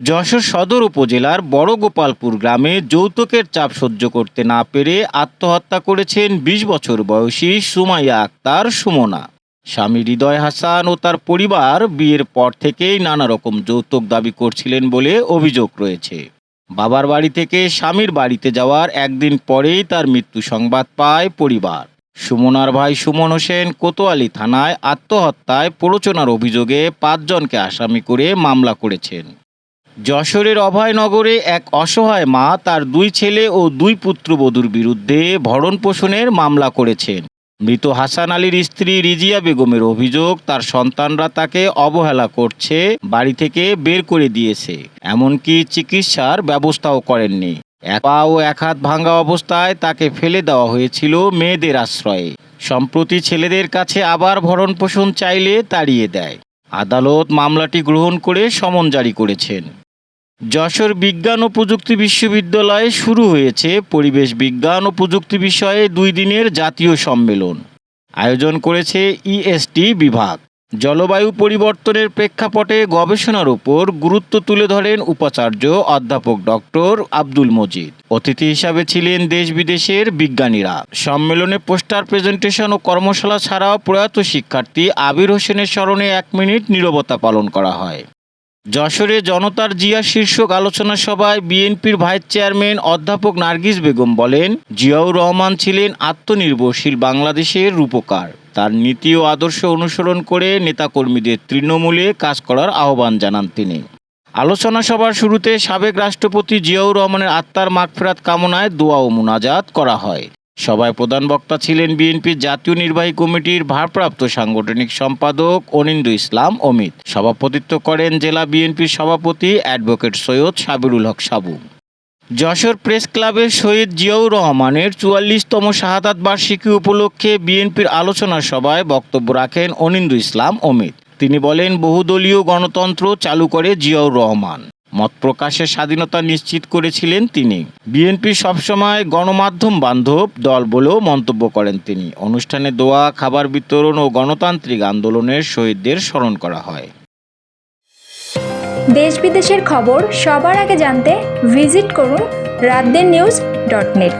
যশোর সদর উপজেলার বড় গোপালপুর গ্রামে যৌতুকের চাপ সহ্য করতে না পেরে আত্মহত্যা করেছেন ২০ বছর বয়সী সুমাইয়া আক্তার, সুমনা। স্বামী হৃদয় হাসান ও তার পরিবার বিয়ের পর থেকেই নানা রকম যৌতুক দাবি করছিলেন বলে অভিযোগ রয়েছে। বাবার বাড়ি থেকে স্বামীর বাড়িতে যাওয়ার একদিন পরেই তার মৃত্যু সংবাদ পায় পরিবার। সুমনার ভাই সুমন হোসেন কোতোয়ালি থানায় আত্মহত্যায় প্ররোচনার অভিযোগে পাঁচজনকে আসামি করে মামলা করেছেন। যশোরের অভয়নগরে এক অসহায় মা তার দুই ছেলে ও দুই পুত্রবধূর বিরুদ্ধে ভরণ পোষণের মামলা করেছেন। মৃত হাসান আলীর স্ত্রী রিজিয়া বেগমের অভিযোগ, তার সন্তানরা তাকে অবহেলা করছে, বাড়ি থেকে বের করে দিয়েছে। এমনকি চিকিৎসার ব্যবস্থাও করেননি। এক পা ও এক হাত ভাঙা অবস্থায় তাকে ফেলে দেওয়া হয়েছিল মেয়েদের আশ্রয়ে। সম্প্রতি ছেলেদের কাছে আবার ভরণ পোষণ চাইলে তাড়িয়ে দেয়। আদালত মামলাটি গ্রহণ করে সমন জারি করেছেন। যশোর বিজ্ঞান ও প্রযুক্তি বিশ্ববিদ্যালয়ে শুরু হয়েছে পরিবেশ বিজ্ঞান ও প্রযুক্তি বিষয়ে দুই দিনের জাতীয় সম্মেলন। আয়োজন করেছে ইএসটি বিভাগ। জলবায়ু পরিবর্তনের প্রেক্ষাপটে গবেষণার উপর গুরুত্ব তুলে ধরেন উপাচার্য অধ্যাপক ডক্টর আব্দুল মজিদ। অতিথি হিসাবে ছিলেন দেশ বিদেশের বিজ্ঞানীরা। সম্মেলনে পোস্টার প্রেজেন্টেশন ও কর্মশালা ছাড়াও প্রয়াত শিক্ষার্থী আবির হোসেনের স্মরণে এক মিনিট নীরবতা পালন করা হয়। যশোরে জনতার জিয়া শীর্ষক আলোচনা সভায় বিএনপির ভাইস চেয়ারম্যান অধ্যাপক নার্গিস বেগম বলেন, জিয়াউর রহমান ছিলেন আত্মনির্ভরশীল বাংলাদেশের রূপকার। তার নীতি ও আদর্শ অনুসরণ করে নেতাকর্মীদের তৃণমূলে কাজ করার আহ্বান জানান তিনি। আলোচনা সভার শুরুতে সাবেক রাষ্ট্রপতি জিয়াউর রহমানের আত্মার মাগফেরাত কামনায় দোয়া ও মুনাজাত করা হয়। সভায় প্রধান বক্তা ছিলেন বিএনপির জাতীয় নির্বাহী কমিটির ভারপ্রাপ্ত সাংগঠনিক সম্পাদক অনিন্দু ইসলাম অমিত। সভাপতিত্ব করেন জেলা বিএনপির সভাপতি অ্যাডভোকেট সৈয়দ সাবিরুল হক সাবু। যশোর প্রেস ক্লাবের শহীদ জিয়াউর রহমানের চুয়াল্লিশতম শাহাদাত বার্ষিকী উপলক্ষে বিএনপির আলোচনা সভায় বক্তব্য রাখেন অনিন্দু ইসলাম অমিত। তিনি বলেন, বহুদলীয় গণতন্ত্র চালু করে জিয়াউর রহমান। মত প্রকাশের স্বাধীনতা নিশ্চিত করেছিলেন তিনি। বিএনপি সবসময় গণমাধ্যম বান্ধব দল বলেও মন্তব্য করেন তিনি। অনুষ্ঠানে দোয়া, খাবার বিতরণ ও গণতান্ত্রিক আন্দোলনের শহীদদের স্মরণ করা হয়। দেশ বিদেশের খবর সবার আগে জানতে ভিজিট করুন রাতদের নিউজ ডট নেট।